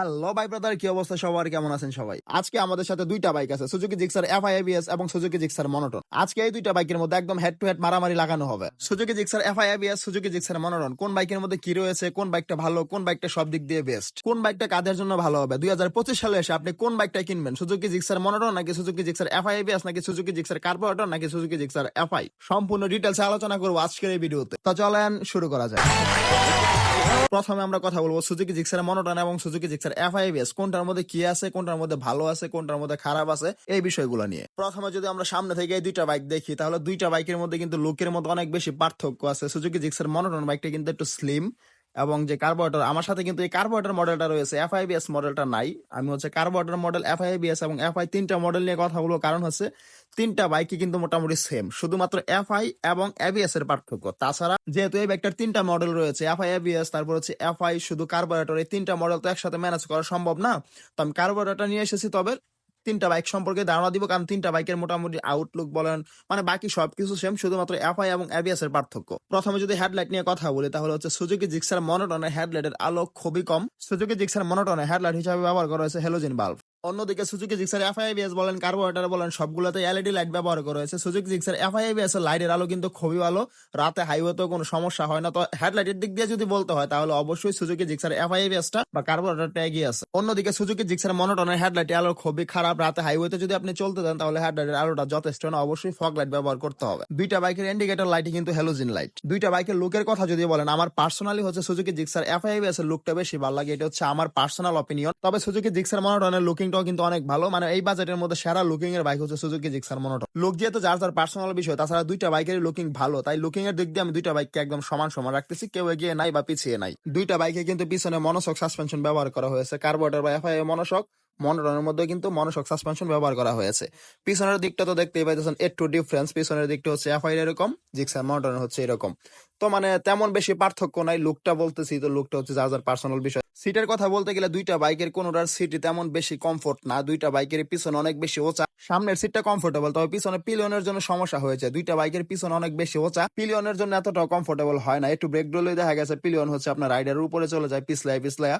Hello ভাই brother কি অবস্থা সবার কেমন আছেন সবাই আজকে আমাদের সাথে দুইটা বাইক আছে Suzuki Gixxer F I FI ABS এবং সুজুকি জিক্সার মনোটন আজকে এই দুইটা বাইকের মধ্যে একদম হেড টু হেড মারামারি লাগানো হবে Suzuki Gixxer F I FI ABS Suzuki Gixxer monotone কোন বাইকের মধ্যে কি রয়েছে কোন বাইকটা ভালো কোন বাইকটা সব দিক দিয়ে বেস্ট কোন বাইকটা কাদের জন্য ভালো হবে দুই সালে এসে আপনি কোন বাইকটা কিনবেন সুজুকি জিক্সার মনোটন নাকি Suzuki Gixxer F I FI ABS নাকি সুজুকি জিক্সার কার্বোরেটর নাকি সুজুকি জিক্সার এফআই সম্পূর্ণ ডিটেলসে আলোচনা করব আজকের এই ভিডিওতে তো চলেন শুরু করা যায় প্রথমে আমরা কথা বলব সুজুকি জিক্সার মনোটন এবং সুজুকি জিক্সার এফআইবিএস কোনটার মধ্যে কি আছে, কোনটার মধ্যে ভালো আছে, কোনটার মধ্যে খারাপ আছে, এই বিষয়গুলো নিয়ে। প্রথমে যদি আমরা সামনে থেকে এই দুইটা বাইক দেখি, তাহলে দুইটা বাইকের মধ্যে কিন্তু লুকের মধ্যে অনেক বেশি পার্থক্য আছে। সুজুকি জিক্সের মনোটন বাইকটা কিন্তু একটু স্লিম এবং যে কার্বোরেটর আমার সাথে কিন্তু এই কার্বোরেটর মডেলটা রয়েছে এফআইবিএস মডেলটা নাই। আমি হচ্ছে কার্বোরেটর মডেল এফআইবিএস এবং এফআই তিনটা মডেল নিয়ে কথা বলব। কারণ হচ্ছে তিনটা বাইকই কিন্তু মোটামুটি সেম শুধুমাত্র এফআই এবং এবিএস এর পার্থক্য। তাছাড়া যেহেতু এই বাইকটার তিনটা মডেল রয়েছে এফ এফআই এবিএস তারপর হচ্ছে এফআই শুধু কার্বোরেটর এই তিনটা মডেল তো একসাথে ম্যানেজ করা সম্ভব না। তো আমি কার্বোরেটর নিয়ে এসেছি, তবে তিনটা বাইক সম্পর্কে ধারণা দিব, কারণ তিনটা বাইকের মোটামুটি আউটলুক বলেন মানে বাকি সবকিছু সেম শুধুমাত্র এফআই এবং এবিএস এর পার্থক্য। প্রথমে যদি হেডলাইট নিয়ে কথা বলি, তাহলে হচ্ছে সুজুকি জিক্সার মনোটনের হেডলাইটের আলো খুবই কম। সুজুকি জিক্সার মনোটনের হেডলাইট হিসাবে ব্যবহার করা হয়েছে হেলোজিন বাল্ব অন্যদিকে সুজুকি জিক্সার এফআইবিএস বলেন কার্বোরেটর বলেন সবগুলোতে এলইডি লাইট ব্যবহার করা হয়েছে সুজুকি জিক্সার এফআইবিএস এর লাইটের আলো কিন্তু খুবই ভালো। রাতে হাইওয়েতেও কোনো সমস্যা হয় না। তো হেডলাইটের দিক দিয়ে যদি বলতে হয়, তাহলে অবশ্যই সুজুকি জিক্সার এফআইবিএসটা বা কার্বোরেটরটা এগিয়ে আছে। অন্যদিকে সুজুকি জিক্সার মনোটনের হেডলাইটের আলো খুবই খারাপ। রাতে হাইওয়েতে যদি আপনি চলতে দেন তাহলে হেডলাইটের আলোটা যথেষ্ট না। অবশ্যই ফগ লাইট ব্যবহার করতে হবে। দুইটা বাইকের ইন্ডিকেটর লাইটই কিন্তু হ্যালোজিন লাইট দুইটা বাইকের লুকের কথা যদি বলেন, আমার পার্সোনালি হচ্ছে সুজুকি জিক্সার এফআইবিএস এর লুকটা বেশি ভালো লাগে। এটা হচ্ছে আমার পার্সোনাল অপিনিয়ন তবে সুজুকি জিক্সার মনোটনের লুকিংটাও কিন্তু অনেক ভালো। মানে এই বাজেটের মধ্যে সেরা লুকিং এর বাইক হচ্ছে সুজুকি জিক্সার মনোটন লুক যেহেতু যার যার পার্সোনাল বিষয়, তাছাড়া দুইটা বাইকের লুকিং ভালো। তাই লুকিং এর দিক দিয়ে আমি দুইটা বাইককে একদম সমান সমান রাখতেছি। কেউ এগিয়ে নাই বা পিছিয়ে নাই। দুইটা বাইকে কিন্তু পিছনে মনোসক সাসপেনশন ব্যবহার করা হয়েছে। কার্বোরেটর বা এফআই মনোসক। মনোটনের মধ্যে কিন্তু মনোসক সাসপেনশন ব্যবহার করা হয়েছে। পিছনের দিকটা তো দেখতেই পাইতেছেন একটু ডিফারেন্স পিছনের দিকটা হচ্ছে এফআই এরকম জিক্সার মনোটনের হচ্ছে এরকম। তো মানে তেমন বেশি পার্থক্য নাই লুকটা বলতেছি তো লুকটা হচ্ছে যার যার পার্সোনাল বিষয়। সিটের কথা বলতে গেলে দুইটা বাইকের কোনোটার সিট তেমন বেশি কমফোর্ট না, দুইটা বাইকের পিছনে অনেক বেশি ওচা। সামনের সিটটা কমফোর্টেবল তবে পিছনে পিলিয়নের জন্য সমস্যা হয়েছে। দুইটা বাইকের পিছনে অনেক বেশি ওচা পিলিয়নের জন্য এতটাও কমফোর্টেবল হয় না। একটু ব্রেক ডলে দেখা গেছে পিলিয়ন হচ্ছে আপনার রাইডারের উপরে চলে যায়, পিছলায়, পিছলায়া।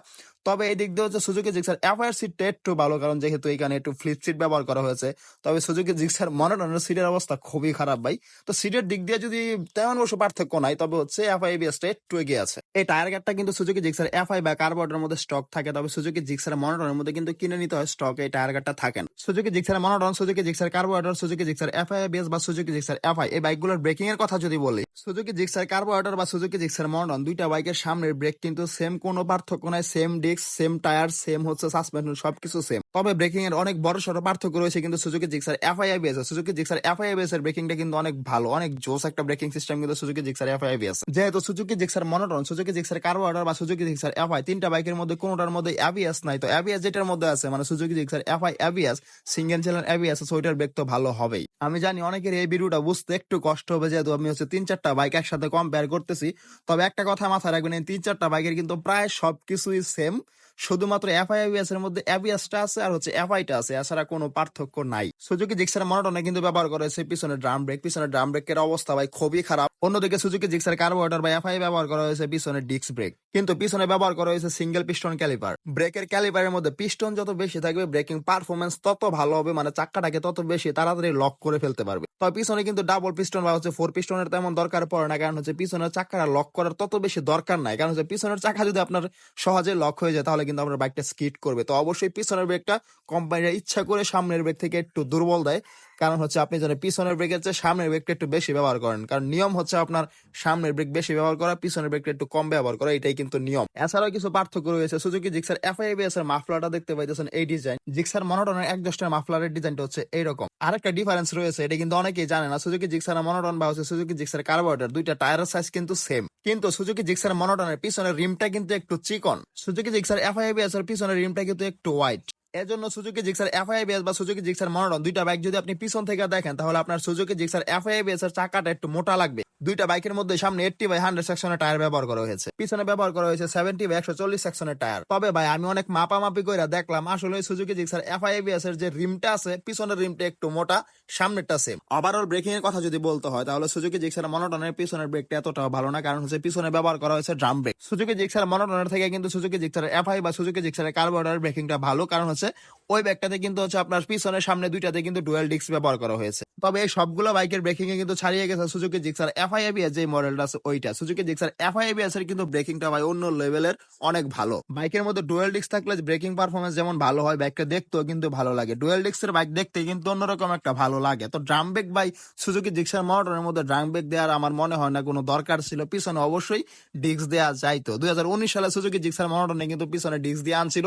তবে এই দিক দিয়ে হচ্ছে সুজুকি জিক্সার এফআইআর সিটটা একটু ভালো, কারণ যেহেতু এখানে একটু ফ্লিপ সিট ব্যবহার করা হয়েছে, তবে সুজুকি জিক্সার মনোটনের সিটের অবস্থা খুবই খারাপ ভাই। তো সিটের দিক দিয়ে যদি তেমন অবশ্য পার্থক্য নাই, তবে হচ্ছে এফআই বিএসটা একটু এগিয়ে আছে। এই টায়ার গার্ডটা কিন্তু সুজুকি জিক্সার এফআই বা কার্বোর্ডের মধ্যে স্টক থাকে, তবে সুজুকি জিক্সার মনোটনের মধ্যে কিন্তু কিনে নিতে হয় স্টক এই টায়ার গার্ডটা থাকে না। Suzuki Gixxer monotone Suzuki Gixxer carburettor Suzuki Gixxer FI BS বা সুজুকি জিক্সার এফআই এই বাইকগুলোর ব্রেকিং এর কথা যদি বলি, সুজুকি জিক্সার কার্বোরেটর বা সুজুকি জিক্সার মনোটন দুইটা বাইকের সামনের ব্রেক কিন্তু সেম কোনো পার্থক্য নাই same disc same tyre same হচ্ছে সাসপেনশন সবকিছু সেম তবে ব্রেকিং এর অনেক বড় সড়ো পার্থক্য রয়েছে কিন্তু Suzuki Gixxer FI BS Suzuki Gixxer FI BS এর। ব্রেকিংটা কিন্তু অনেক ভালো, অনেক জোস একটা ব্রেকিং সিস্টেম কিন্তু সুজুকি জিক্সার এফআইবিএস যেহেতু Suzuki Gixxer monotone Suzuki Gixxer carburettor বা সুজুকি জিক্সার এফআই তিনটা বাইকের মধ্যে কোনোটার মধ্যে এবিএস নাই। তো এবিএস যেটার মধ্যে আছে মানে Suzuki Gixxer FI ABS single channel ABS ওইটার ব্রেক তো ভালো হবেই। আমি জানি অনেকের এই ভিডিওটা বুঝতে একটু কষ্ট হবে, যেহেতু আমি হচ্ছে তিন চারটা বাইক একসাথে কম্পেয়ার করতেছি। তবে একটা কথা মাথায় রাখবেন, এই তিন চারটা বাইকের কিন্তু প্রায় সবকিছুই সেম শুধুমাত্র এফআইবিএস এর মধ্যে এবিএসটা আছে আর হচ্ছে এফআইটা আছে, এছাড়া কোনো পার্থক্য নাই। সুজুকি জিক্সার মনোটনে কিন্তু ব্যবহার করেছে পিছনে ড্রাম ব্রেক, পিছনে ড্রাম ব্রেকের অবস্থা ভাই খুবই খারাপ। অন্যদিকে সুজুকি জিক্সার কার্বোরেটর বা এফআই ব্যবহার করা হয়েছে পিছনে ডিস্ক ব্রেক, কিন্তু পিছনে ব্যবহার করা হয়েছে সিঙ্গেল পিস্টন ক্যালিপার। ব্রেকের ক্যালিপারের মধ্যে পিস্টন যত বেশি থাকবে, ব্রেকিং পারফরমেন্স তত ভালো হবে মানে চাক্কাটাকে তত বেশি তাড়াতাড়ি লক করে ফেলতে পারবে। তবে পিছনে কিন্তু ডাবল পিস্টন বা হচ্ছে ফোর পিস্টনের তেমন দরকার পড়ে না, কারণ হচ্ছে পিছনের চাকাটা লক করার তত বেশি দরকার নাই। কারণ হচ্ছে পিছনের চাকা যদি আপনার সহজে লক হয়ে যায়, তাহলে কিন্তু আপনার বাইকটা স্কিড করবে। তো অবশ্যই পিছনের ব্রেকটা কোম্পানিরা ইচ্ছা করে সামনের ব্রেক থেকে একটু দুর্বল দেয়। কারণ হচ্ছে আপনি যেন পিছনের ব্রেকের চেয়ে সামনের ব্রেকটা একটু বেশি ব্যবহার করেন, কারণ নিয়ম হচ্ছে আপনার সামনের ব্রেক বেশি ব্যবহার করা, পিছনের ব্রেকটা একটু কম ব্যবহার করা, এটাই কিন্তু নিয়ম। এছাড়াও কিছু পার্থক্য রয়েছে সুজুকি জিক্সার এফআইবিএস এর মাফলারটা দেখতে পাইতেছেন এই ডিজাইন জিক্সার মনোটনের এক দশটার মাফলারের ডিজাইনটা হচ্ছে এইরকম। আরেকটা ডিফারেন্স রয়েছে, এটা কিন্তু অনেকেই জানে না সুজুকি জিক্সার মনোটন বা হচ্ছে সুজুকি জিক্সার কার্বোরেটর দুইটা টায়ারের সাইজ কিন্তু সেম কিন্তু সুজুকি জিক্সার মনোটনের পিছনের রিমটা কিন্তু একটু চিকন। সুজুকি জিক্সার এফআইবিএস এর পিছনের রিমটা কিন্তু একটু হোয়াইট এজন্য সুজুকি জিক্সার এফআইবিএস বা সুজুকি জিক্সার মনোটন দুইটা বাইক যদি আপনি পিছন থেকে দেখেন, তাহলে আপনার সুজুকি জিক্সার এফআইবিএস এর চাকাটা একটু মোটা লাগবে। দুইটা বাইকের মধ্যে সামনে এইটটি বাই হান্ড্রেড সেকশনের টায়ার ব্যবহার করা হয়েছে। পিছনে ব্যবহার করা হয়েছে সেভেন্টি বাই একশো চল্লিশ সেকশনের টায়ার তবে ভাই, আমি অনেক মাপামাপি করে দেখলাম, আসলে সুজুকি জিক্সার এফআইবিএস এর যে রিমটা আছে, পিছনের রিমটা একটু মোটা, সামনেরটা সেম ওভারঅল ব্রেকিং এর কথা যদি বলতে হয়, তাহলে সুজুকি জিক্সার মনোটনের পিছনের ব্রেকটা এতটাও ভালো না, কারণ হচ্ছে পিছনে ব্যবহার করা হয়েছে ড্রাম ব্রেক সুজুকি জিক্সার মনোটনের থেকে কিন্তু সুজুকি জিক্সার এফআই বা সুজুকি জিক্সারের কার্বোরেটর ব্রেকিংটা ভালো, কারণ হচ্ছে it ওই ব্যাগটাতে কিন্তু হচ্ছে আপনার পিছনের সামনে দুইটাতে কিন্তু ডুয়েল ডিস্ক ব্যবহার করা হয়েছে। তবে এই সবগুলো বাইকের ব্রেকিং এ কিন্তু ছাড়িয়ে গেছে সুজুকি জিক্সার এফআইএবিএস যে মডেলটা আছে ওইটা। সুজুকি জিক্সার এফআইএবিএস এর কিন্তু ব্রেকিংটা ভাই অন্য লেভেলের অনেক ভালো। বাইকের মধ্যে ডুয়েল ডিস্ক থাকলে ব্রেকিং পারফরমেন্স যেমন ভালো হয়, বাইকটা দেখতেও কিন্তু ভালো লাগে। ডুয়েল ডিস্কের বাইক দেখতে কিন্তু অন্যরকম একটা ভালো লাগে। তো drum brake by Suzuki Gixxer মডেলের মধ্যে ড্রাম ব্রেক দেওয়ার আমার মনে হয় না কোনো দরকার ছিল। পিছনে অবশ্যই ডিস্ক দেওয়া যাইতো। দুই হাজার উনিশ সালে সুজুকি জিক্সার মডেলে কিন্তু পিছনে ডিস্ক দিয়ে আনছিল।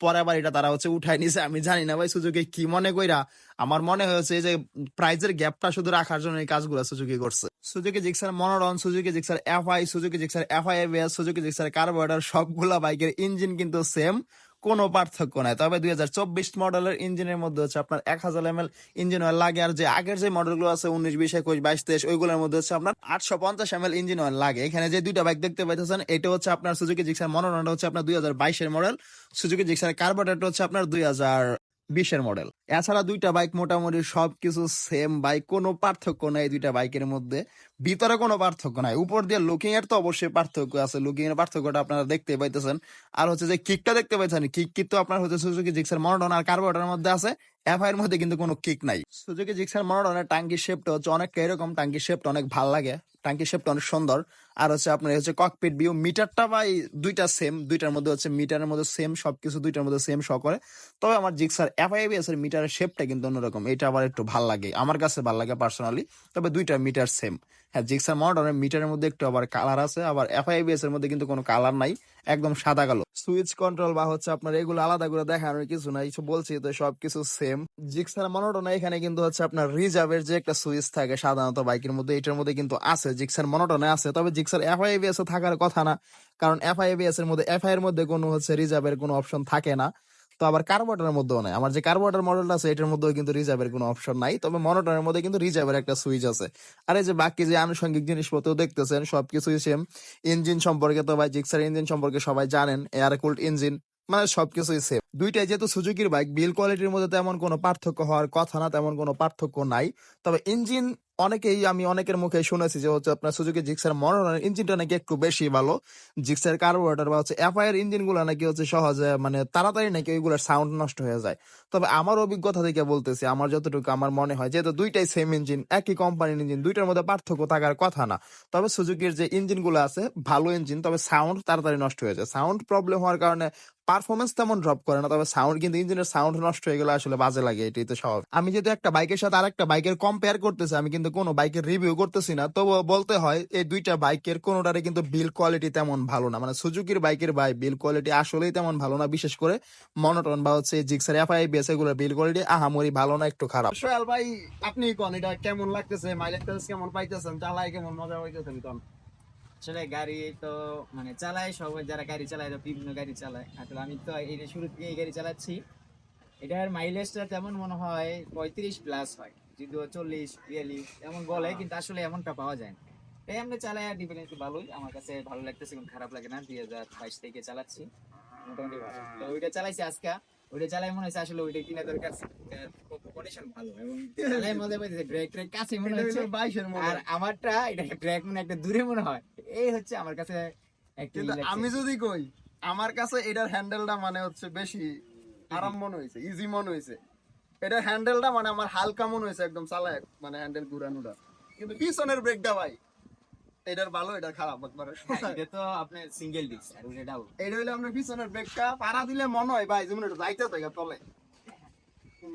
পরে আবার এটা তারা হচ্ছে উঠাই নিছে। আমি জানি না ভাই সুযোগে কি মনে কইরা, আমার মনে হয়েছে যে প্রাইজের গ্যাপটা শুধু রাখার জন্য এই কাজগুলো সুযোগে করছে। Suzuki Gixxer monotone Suzuki Gixxer FI Suzuki Gixxer FI Suzuki Gixxer carburettor সবগুলা বাইকের ইঞ্জিন কিন্তু সেম কোনো পার্থক্য নাই। তবে দুই হাজার চব্বিশ মডেলের ইঞ্জিনের মধ্যে হচ্ছে আপনার এক হাজার এম ইঞ্জিন অয়েল লাগে আর যে আগের যে মডেলগুলো আছে, উনিশ, বিশ, একুশ, বাইশ, তেইশ, ওইগুলোর মধ্যে হচ্ছে আপনার আটশো পঞ্চাশ এম ইঞ্জিন অয়েল লাগে। এখানে যে দুইটা বাইক দেখতে পাইতেছেন, এটা হচ্ছে আপনার সুজুকি জিক্সার মনোরনটা হচ্ছে আপনার দুই হাজার বাইশের মডেল। সুজুকি জিক্সার কার্বোরেটর হচ্ছে আপনার দুই হাজার বিশের মডেল। এছাড়া দুইটা বাইক মোটামুটি সবকিছু সেম বাইক কোনো পার্থক্য নাই দুইটা বাইকের মধ্যে। ভিতরে কোনো পার্থক্য নাই। উপর দিয়ে লুকিং এর তো অবশ্যই পার্থক্য আছে। লুকিং এর পার্থক্যটা আপনারা দেখতে পাইতেছেন। আর হচ্ছে যে কিকটা দেখতে পাইছেন কিক কিন্তু আপনার হচ্ছে সুজুকি জিক্সার মনোটন আর কার্বোরেটরের মধ্যে আছে। এফআই মধ্যে কিন্তু কোনো কিক নাই। সুজুকি জিক্সার মনোটনের টাঙ্কি শেপটা হচ্ছে অনেকটা এরকম। টাঙ্কি শেপটা অনেক ভালো লাগে। টাঙ্কি শেপটা অনেক সুন্দর। আর হচ্ছে আপনার হচ্ছে ককপিট ভিউ মিটারটা বা দুইটা সেম দুইটার মধ্যে হচ্ছে মিটারের মধ্যে সেম সবকিছু দুইটার মধ্যে সেম শ করে। তবে আমার জিক্সার এফআইবিএস এর মিটারের শেপটা কিন্তু অন্যরকম। এটা আবার একটু ভালো লাগে। আমার কাছে ভালো লাগে পার্সোনালি তবে দুইটা মিটার সেম হ্যাঁ জিক্সার মডেলের মিটারের মধ্যে একটু আবার কালার আছে, আবার এফ এফআইবিএস এর মধ্যে কিন্তু কোনো কালার নাই, একদম সাদা কালো। সুইচ কন্ট্রোল বা হচ্ছে আপনার এগুলো আলাদা করে দেখানোর কিছু নাই বলছি তো সবকিছু সেম জিক্সার মনোটন এখানে কিন্তু হচ্ছে আপনার রিজার্ভের যে একটা সুইচ থাকে সাধারণত বাইকের মধ্যে, এটার মধ্যে কিন্তু আছে জিক্সার মনোটনে আছে। তবে জিক্সার এফআইবিএস এ থাকার কথা না, কারণ এফ এফআইবিএস এর মধ্যে এফআই এর মধ্যে কোনো হচ্ছে রিজার্ভের কোনো অপশন থাকে না। তো আবার কার্বোটারের মধ্যেও নাই। আমার যে কার্বোটার মডেলটা আছে, এটার মধ্যেও কিন্তু রিজার্ভের কোনো অপশন নাই। তবে মনোটনের মধ্যে কিন্তু রিজার্ভের একটা সুইচ আছে। আর এই যে বাকি যে আনুষঙ্গিক জিনিসপত্র দেখতেছেন, সবকিছুই সেম ইঞ্জিন সম্পর্কে তো ভাই জিক্সার ইঞ্জিন সম্পর্কে সবাই জানেন এয়ার কুল্ড ইঞ্জিন মানে সবকিছুই সেম দুইটাই যেহেতু সুজুকির বাইক, বিল কোয়ালিটির মধ্যে তেমন কোনো পার্থক্য হওয়ার কথা না, তেমন কোনো পার্থক্য নাই। তবে ইঞ্জিন অনেকেই, আমি অনেকের মুখে শুনেছি যে হচ্ছে আপনার সুজুকি জিক্সার মনোরনের ইঞ্জিনটা নাকি একটু বেশি ভালো। জিক্সার কার্বোরেটর বা হচ্ছে এফআই এর ইঞ্জিনগুলো নাকি হচ্ছে সহজে মানে তাড়াতাড়ি নাকি ওইগুলোর সাউন্ড নষ্ট হয়ে যায়। তবে আমার অভিজ্ঞতা থেকে বলতেছি, আমার যতটুকু আমার মনে হয়, যেহেতু দুইটাই সেম ইঞ্জিন একই কোম্পানির ইঞ্জিন দুইটার মধ্যে পার্থক্য থাকার কথা না। তবে সুজুকির যে ইঞ্জিনগুলো আছে, ভালো ইঞ্জিন তবে সাউন্ড তাড়াতাড়ি নষ্ট হয়ে যায়। সাউন্ড প্রবলেম হওয়ার কারণে পারফরমেন্স তেমন ড্রপ করে না, তবে সাউন্ড কিন্তু ইঞ্জিনের সাউন্ড নষ্ট হয়ে গেলে আসলে বাজে লাগে, এটাই তো স্বাভাবিক। আমি যেহেতু একটা বাইকের সাথে আরেকটা বাইকের কম্পেয়ার করতেছি, আমি কিন্তু কোনো বাইকের রিভিউ করতেছি না তবু বলতে হয়, এই দুইটা বাইকের কোনোটারে কিন্তু বিল কোয়ালিটি তেমন ভালো না। মানে সুজুকির বাইকের বাই বিল কোয়ালিটি আসলেই তেমন ভালো না, বিশেষ করে মনোটন বা হচ্ছে জিক্সার এফআই বিএস এগুলোর বিল কোয়ালিটি আহামরি ভালো না, একটু খারাপ। সোহেল ভাই আপনি কোন? এটা কেমন লাগতেছে? মাইলেজ কেমন পাইতেছেন? চালাই কেমন? মজা পাইতেছেন কোন? আসলে গাড়ি তো মানে চালায় সবাই যারা গাড়ি চালায় তারা বিভিন্ন গাড়ি চালায়। আসলে আমি তো এটা শুরু থেকে এই গাড়ি চালাচ্ছি। এটার মাইলেজটা তেমন মনে হয় পঁয়ত্রিশ প্লাস হয় যদিও চল্লিশ বিয়াল্লিশ এমন বলে কিন্তু আসলে এমনটা পাওয়া যায় না। তাই আমরা চালাই আর ডিফারেন্স ভালোই। আমার কাছে ভালো লাগতেছে কোনো খারাপ লাগে না। দুই হাজার বাইশ থেকে চালাচ্ছি। মোটামুটি ভালো। তো ওইটা চালাইছি আজকে। ওইটা চালাই মনে হচ্ছে আসলে ওইটা কিনা দরকার কন্ডিশন ভালো। এবং চালাই মজা পাইতেছে ব্রেক ট্রেক কাছে মনে হচ্ছে বাইশের আর আমারটা এটা ট্র্যাক মানে একটা দূরে মনে হয়। এই হচ্ছে আমার কাছে। আমি যদি কই আমার কাছে এটার হ্যান্ডেলটা মানে হচ্ছে বেশি আরাম মনে হয়েছে ইজি মনে হয়েছে। এটার হ্যান্ডেলটা মানে আমার হালকা মনে হয়েছে একদম চালায় মানে হ্যান্ডেল ঘুরানোটা। কিন্তু পিছনের ব্রেকটা ভাই এটার ভালো এটা খারাপ একবারে হ্যাঁ, এটা তো আপনি সিঙ্গেল ডিস্ক আর ডাবল এটা হইলে আপনার পিছনের ব্রেকটা পাড়া দিলে মনে হয় ভাই যেমন এটা যাইতে থাকে তলে।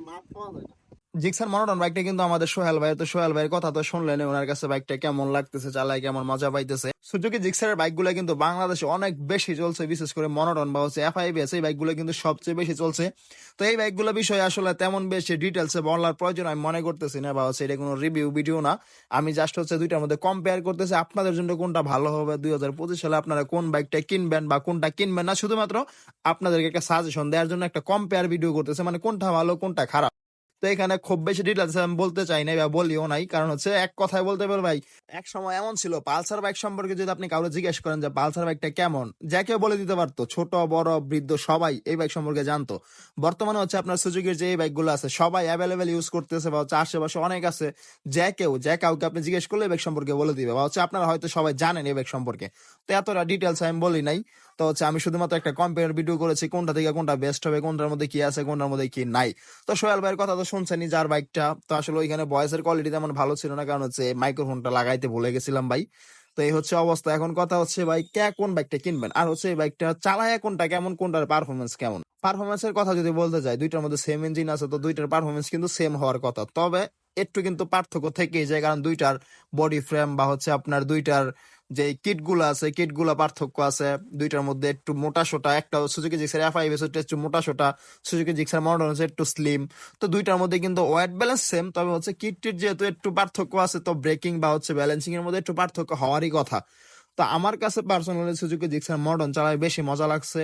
মাপ পাওয়া যায়। জিক্সার মনোটন বাইকটা কিন্তু আমাদের সোহেল ভাই, তো সোহেল ভাইয়ের কথা তো শুনলেন, ওনার কাছে বাইকটা কেমন লাগতেছে, চালায় কেমন মজা পাইতেছে। সুজুকি জিক্সারের বাইকগুলো কিন্তু বাংলাদেশে অনেক বেশি চলছে, বিশেষ করে মনোটন বা হচ্ছে এফআইবিএস এই বাইকগুলো কিন্তু সবচেয়ে বেশি চলছে। তো এই বাইকগুলো বিষয়ে আসলে তেমন বেশি ডিটেলসে বলার প্রয়োজন আমি মনে করতেছি না, বা হচ্ছে এটা কোনো রিভিউ ভিডিও না। আমি জাস্ট হচ্ছে দুইটার মধ্যে কম্পেয়ার করতেছি, আপনাদের জন্য কোনটা ভালো হবে, দুই হাজার পঁচিশ সালে আপনারা কোন বাইকটা কিনবেন বা কোনটা কিনবেন না, শুধুমাত্র আপনাদেরকে একটা সাজেশন দেওয়ার জন্য একটা কম্পেয়ার ভিডিও করতেছে মানে কোনটা ভালো, কোনটা খারাপ। তো এখানে খুব বেশি ডিটেলস আমি বলতে চাই না বা বলিও নাই। কারণ হচ্ছে এক কথায় বলতে পারো ভাই, এক সময় এমন ছিল, পালসার বাইক সম্পর্কে যদি আপনি কাউকে জিজ্ঞেস করেন যে পালসার বাইকটা কেমন, যে কেউ বলে দিতে পারতো, ছোট, বড়, বৃদ্ধ সবাই এই বাইক সম্পর্কে জানতো। বর্তমানে হচ্ছে আপনার সুযোগের যে এই বাইকগুলো আছে, সবাই অ্যাভেলেবেল ইউজ করতেছে বা হচ্ছে আশেপাশে অনেক আছে, যে কেউ, যে কাউকে আপনি জিজ্ঞেস করলে এই বাইক সম্পর্কে বলে দিবে বা হচ্ছে আপনারা হয়তো সবাই জানেন এই বাইক সম্পর্কে। তো এতটা ডিটেলস আমি বলি নাই। তো হচ্ছে আমি শুধুমাত্র একটা কম্পেয়ার ভিডিও করেছি, কোনটা থেকে কোনটা বেস্ট হবে, কোনটার মধ্যে কি আছে, কোনটার মধ্যে কি নাই। তো সোহেল ভাইয়ের কথা তো শুনছেনই যার বাইকটা। তো আসলে ওইখানে ভয়েসের কোয়ালিটি তেমন ভালো ছিল না, কারণ হচ্ছে মাইক্রোফোনটা লাগাইতে ভুলে গেছিলাম ভাই। তো এই হচ্ছে অবস্থা। এখন কথা হচ্ছে ভাই, কে কোন বাইকটা কিনবেন? আর হচ্ছে এই বাইকটা চালায় কোনটা, কেমন, কোনটার পারফরমেন্স কেমন? পারফরমেন্সের কথা যদি বলতে যাই, দুইটার মধ্যে সেম ইঞ্জিন আছে, তো দুইটার পারফরমেন্স কিন্তু সেম হওয়ার কথা। তবে একটু কিন্তু পার্থক্য থেকেই যায়, কারণ দুইটার বডি ফ্রেম বা হচ্ছে আপনার দুইটার যে কিটগুলো আছে কিটগুলো পার্থক্য আছে, দুইটার মধ্যে একটু মোটা সোটা, একটা সুজুকি জিক্সার এফ হচ্ছে একটু মোটা সোটা সুজুকি জিক্সার মডেল হচ্ছে একটু স্লিম তো দুইটার মধ্যে কিন্তু ওয়েট ব্যালেন্স সেম তবে হচ্ছে কিটটির যেহেতু একটু পার্থক্য আছে, তো ব্রেকিং বা হচ্ছে ব্যালেন্সিং এর মধ্যে একটু পার্থক্য হওয়ারই কথা। তো আমার কাছে পার্সোনালি সুজুকি জিক্সার মডার্ন চালায় বেশি মজা লাগছে।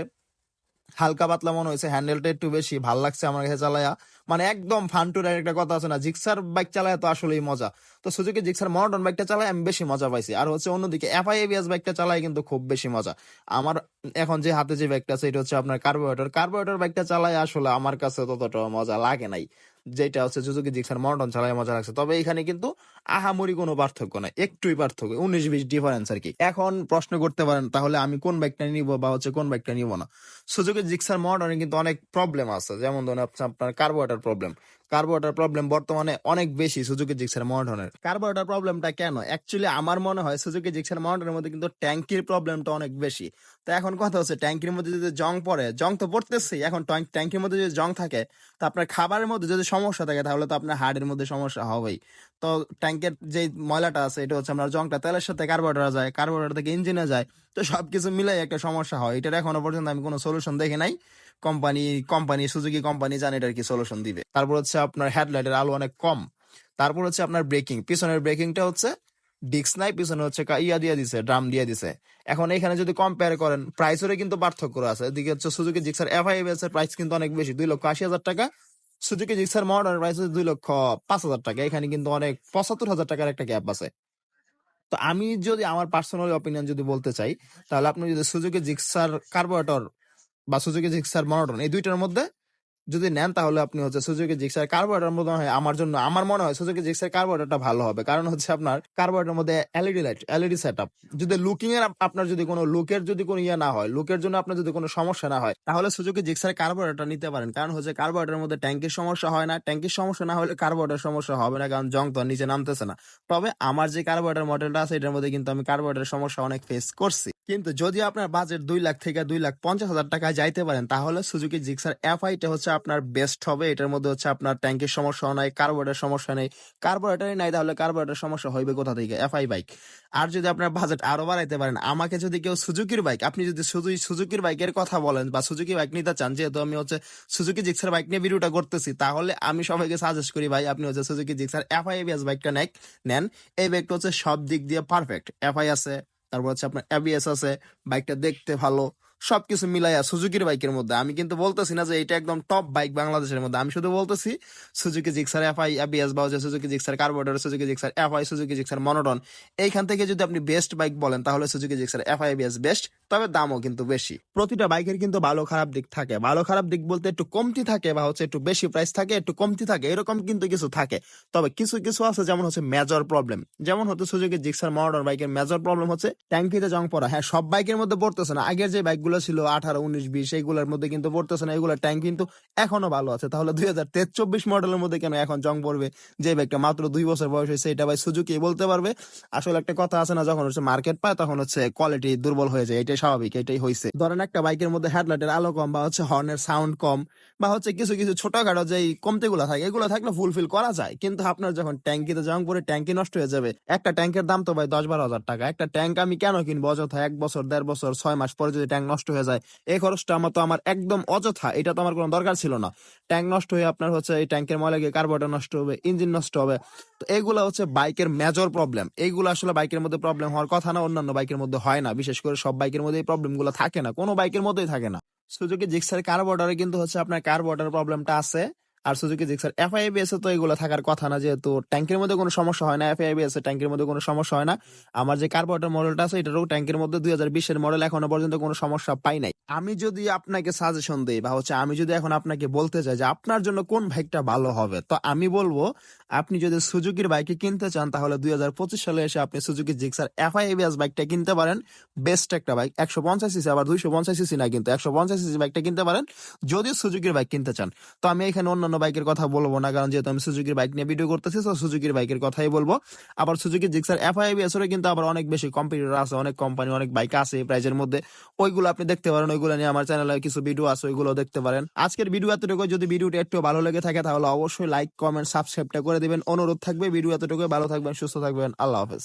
হালকা পাতলা মনে হয়েছে হ্যান্ডেলটা একটু বেশি, ভালো লাগছে আমার কাছে চালায়া। মানে একদম ফান টু একটা কথা আছে না, জিক্সার বাইক চালায় তো আসলেই মজা। তো সুযোগে জিক্সার মডার্ন বাইকটা চালায় আমি বেশি মজা পাইছি। আর হচ্ছে অন্যদিকে এফআই এবিএস বাইকটা চালায় কিন্তু খুব বেশি মজা। আমার এখন যে হাতে যে বাইকটা আছে, এটা হচ্ছে আপনার কার্বোহাইড্রেট কার্বোহাইড্রেট বাইকটা চালায় আসলে আমার কাছে ততটা মজা লাগে নাই। যেটা হচ্ছে সুজুকি জিক্সার মডার্ন ছাড়াই মজা লাগছে। তবে এখানে কিন্তু আহামরি কোনো পার্থক্য নাই, একটুই পার্থক্য, উনিশ বিশ ডিফারেন্স আর কি। এখন প্রশ্ন করতে পারেন, তাহলে আমি কোন বাইকটা নিব বা হচ্ছে কোন বাইকটা নিব না? সুজুকি জিক্সার মডার্নে কিন্তু অনেক প্রবলেম আছে, যেমন ধরেন আপনার- কার্বোহাইড্রেট প্রবলেম কার্বোরেটর প্রবলেম বর্তমানে অনেক বেশি সুজুকি জিক্সার মডার্নের কার্বোরেটর প্রবলেমটা কেন? অ্যাকচুয়ালি আমার মনে হয় সুজুকি জিক্সের মডার্নের মধ্যে কিন্তু ট্যাঙ্কির প্রবলেমটা অনেক বেশি। তো এখন কথা হচ্ছে ট্যাঙ্কির মধ্যে যদি জং পড়ে জং তো পড়তেছেই। এখন ট্যাঙ্কির মধ্যে যদি জং থাকে, তো আপনার খাবারের মধ্যে যদি সমস্যা থাকে, তাহলে তো আপনার হার্টের মধ্যে সমস্যা হবেই। তো ট্যাঙ্কের যে ময়লাটা আছে, এটা হচ্ছে আপনার জংটা তেলের সাথে কার্বোরেটর যায় কার্বোরেটর থেকে ইঞ্জিনে যায়, তো সবকিছু মিলাই একটা সমস্যা হয়। এটার এখনও পর্যন্ত আমি কোনো সলিউশন দেখি নাই। কোম্পানি কোম্পানি, সুজুকি কোম্পানি জানে এটার কি সলিউশন দিবে। তারপর হচ্ছে আপনার হেডলাইটের আলো অনেক কম। তারপর হচ্ছে আপনার ব্রেকিং পিছনের ব্রেকিংটা হচ্ছে ডিক্স নাই, পিছনে হচ্ছে ইয়া দিয়ে দিছে ড্রাম দিয়ে দিছে। এখন এখানে যদি কম্পেয়ার করেন প্রাইসেরও কিন্তু পার্থক্য আছে। এদিকে হচ্ছে সুজুকি জিক্সার এফ আই এর প্রাইস কিন্তু অনেক বেশি, দুই লক্ষ আশি হাজার টাকা। সুজুকি জিক্সার মডার্ন প্রাইস হচ্ছে দুই লক্ষ পাঁচ হাজার টাকা। এখানে কিন্তু অনেক পঁচাত্তর হাজার টাকার একটা গ্যাপ আছে। তো আমি যদি আমার পার্সোনাল অপিনিয়ন যদি বলতে চাই, তাহলে আপনি যদি সুজুকি জিক্সার কার্বোরেটর বা সুজুকি জিক্সার মনোটন, এই দুইটার মধ্যে যদি নেন তাহলে আপনি হচ্ছে সুজুকি জিক্সার কার্বোরেটর মনে হয়, আমার জন্য, আমার মনে হয় সুজুকি জিক্সার কার্বোরেটরটা ভালো হবে। কারণ হচ্ছে আপনার কার্বোরেটর মধ্যে এলইডি লাইট, এলইডি সেট যদি লুকিং এর আপনার যদি কোনো লুকের যদি কোনো ইয়ে না হয়, লুকের জন্য আপনার যদি কোনো সমস্যা না হয়, তাহলে সুজুকি জিক্সার কার্বোরেটর নিতে পারেন। কারণ হচ্ছে কার্বোরেটরের মধ্যে ট্যাঙ্কির সমস্যা হয় না, ট্যাঙ্কির সমস্যা না হলে কার্বোরেটর সমস্যা হবে না, কারণ জং তো নিচে নামতেছে না। তবে আমার যে কার্বোরেটর মডেলটা আছে, এটার মধ্যে কিন্তু আমি কার্বোরেটরের সমস্যা অনেক ফেস করছি। কিন্তু যদি আপনার বাজেট দুই লাখ থেকে দুই লাখ পঞ্চাশ হাজার টাকায় যাইতে পারেন, তাহলে সুজুকি জিক্সার এফ আইটা হচ্ছে আপনার বেস্ট হবে। এটার মধ্যে হচ্ছে আপনার ট্যাঙ্কের সমস্যা নাই কার্বোরেটরের সমস্যা নেই। কার্বোরেটরই নাই তাহলে কার্বোরেটরের সমস্যা হইবে কোথা থেকে? এফ আই বাইক আর যদি আপনার বাজেট আরও বাড়াইতে পারেন, আমাকে যদি কেউ সুজুকির বাইক আপনি যদি শুধু সুজুকির বাইকের কথা বলেন বা সুজুকি বাইক নিতে চান, যেহেতু আমি হচ্ছে সুজুকি জিক্সার বাইক নিয়ে ভিডিওটা করতেছি, তাহলে আমি সবাইকে সাজেস্ট করি ভাই, আপনি হচ্ছে সুজুকি জিক্সার এফ আই বাইকটা নেন। এই বাইকটা হচ্ছে সব দিক দিয়ে পারফেক্ট এফ আই আছে তারপর হচ্ছে আপনার অ্যাবিএস আছে বাইকটা দেখতে ভালো সবকিছু মিলাইয়া সুজুকির বাইকের মধ্যে। আমি কিন্তু বলতেছি না যে এটা একদম টপ বাইক বাংলাদেশের মধ্যে। আমি শুধু বলতেছি, Suzuki, Gixxer F I ABS বা Suzuki, Gixxer, carburettor, Suzuki, Gixxer F I Suzuki, Gixxer, monotone. এইখান থেকে যদি আপনি বেস্ট বাইক বলেন, তাহলে Suzuki, Gixxer F I best তবে দামও কিন্তু বেশি। প্রতিটা বাইকের কিন্তু ভালো খারাপ দিক থাকে। ভালো খারাপ দিক বলতে একটু কমতি থাকে বা হচ্ছে একটু বেশি প্রাইস থাকে, একটু কমতি থাকে, এরকম কিন্তু কিছু থাকে। তবে কিছু কিছু আছে যেমন হচ্ছে মেজর প্রবলেম যেমন হচ্ছে সুজুকি, জিক্সার মডার্ন বাইকের মেজর প্রবলেম হচ্ছে ট্যাঙ্কিতে জং পড়া। হ্যাঁ সব বাইকের মধ্যে পড়তেছে না। আগের যে বাইকগুলো ছিল আঠারো, উনিশ, বিশ, এইগুলোর মধ্যে কিন্তু পড়তেছে না, এগুলোর ট্যাঙ্ক কিন্তু এখনও ভালো আছে। তাহলে দুই হাজার তেইশ, চব্বিশ মডেলের মধ্যে কেন এখন জং পড়বে? যে বাইকটা মাত্র দুই বছর বয়স হয়েছে, এটা ভাই সুজুকি বলতে পারবে? আসলে একটা কথা আছে না, যখন হচ্ছে মার্কেট পায়, তখন হচ্ছে কোয়ালিটি দুর্বল হয়ে যায়, এটাই স্বাভাবিক, এটাই হয়েছে ধরেন একটা বাইকের মধ্যে হেডলাইটের আলো কম বা হচ্ছে হর্নের সাউন্ড কম বা হচ্ছে কিছু কিছু ছোটখাটো যে কমতি গুলো থাকে, এগুলো থাকলে ফুলফিল করা যায়। কিন্তু আপনার যখন ট্যাঙ্কিতে জং পরে ট্যাঙ্কি নষ্ট হয়ে যাবে। একটা ট্যাঙ্কের দাম তো ভাই দশ বারো হাজার টাকা। একটা ট্যাঙ্ক আমি কেন কিনবো? অযথা এক বছর, দেড় বছর, ছয় মাস পরে যদি ট্যাঙ্ক নষ্ট হয়ে যায়। এই খরচটা আমার তো আমার একদম অযথা, এটা তো আমার কোনো দরকার ছিল না। ট্যাঙ্ক নষ্ট হয়ে আপনার হচ্ছে এই ট্যাঙ্কের ময়লা গিয়ে কার্বোরেটর নষ্ট হবে ইঞ্জিন নষ্ট হবে। তো এগুলো হচ্ছে বাইকের মেজর প্রবলেম এইগুলো আসলে বাইকের মধ্যে প্রবলেম হওয়ার কথা না, অন্যান্য বাইকের মধ্যে হয় না। বিশেষ করে সব বাইকের মধ্যে এই প্রবলেমগুলো থাকে না, কোনো বাইকের মধ্যেই থাকে না। সুযোগে জিক্সার কার্বোর্ডারে কিন্তু হচ্ছে আপনার কার্বোর্ডার প্রবলেমটা আছে। আর সুজুকি জিক্সার এফআইবিএস তো এগুলো থাকার কথা না, যেহেতু ট্যাঙ্কের মধ্যে কোনো সমস্যা হয় না এফআইবিএস ট্যাঙ্কের মধ্যে কোনো সমস্যা হয় না। আমার যে কার্বোরেটর মডেলটা আছে, এটারও ট্যাঙ্কের মধ্যে দুই হাজার বিশের মডেল এখনও পর্যন্ত কোনো সমস্যা পাই নাই। আমি যদি আপনাকে সাজেশন দিই, বা হচ্ছে আমি যদি এখন আপনাকে বলতে চাই যে আপনার জন্য কোন বাইকটা ভালো হবে, তো আমি বলব, আপনি যদি সুজুকির বাইকে কিনতে চান, তাহলে দুই হাজার পঁচিশ সালে এসে আপনি সুজুকি জিক্সার এফআইবিএস বাইকটা কিনতে পারেন। বেস্ট একটা বাইক, একশো পঞ্চাশ সিসি, আবার দুইশো পঞ্চাশ সিসি না, কিন্তু একশো পঞ্চাশ সিসি বাইকটা কিনতে পারেন, যদি সুজুকির বাইক কিনতে চান। তো আমি এখানে অন্যান্য বাইকের কথা বলব না, কারণ যেহেতু আমি সুজুকির বাইক নিয়ে ভিডিও করতেছি তো সুজুকির বাইকের কথাই বলব। আবার সুজুকি জিক্সার এফআইবিএস এর কিন্তু আবার অনেক বেশি কম্পিউটার আছে, অনেক কোম্পানি অনেক বাইক আছে এই প্রাইজের মধ্যে। ওইগুলো আপনি দেখতে পারেন, ওইগুলো নিয়ে আমার চ্যানেলে কিছু ভিডিও আছে, ওইগুলো দেখতে পারেন। আজকের ভিডিও এতটুকু, যদি ভিডিওটা একটু ভালো লেগে থাকে, তাহলে অবশ্যই লাইক কমেন্ট সাবস্ক্রাইবটা করে দিবেন। অনুরোধ থাকবে ভিডিও এতটুকু ভালো থাকবেন, সুস্থ থাকবেন। আল্লাহ হাফেজ।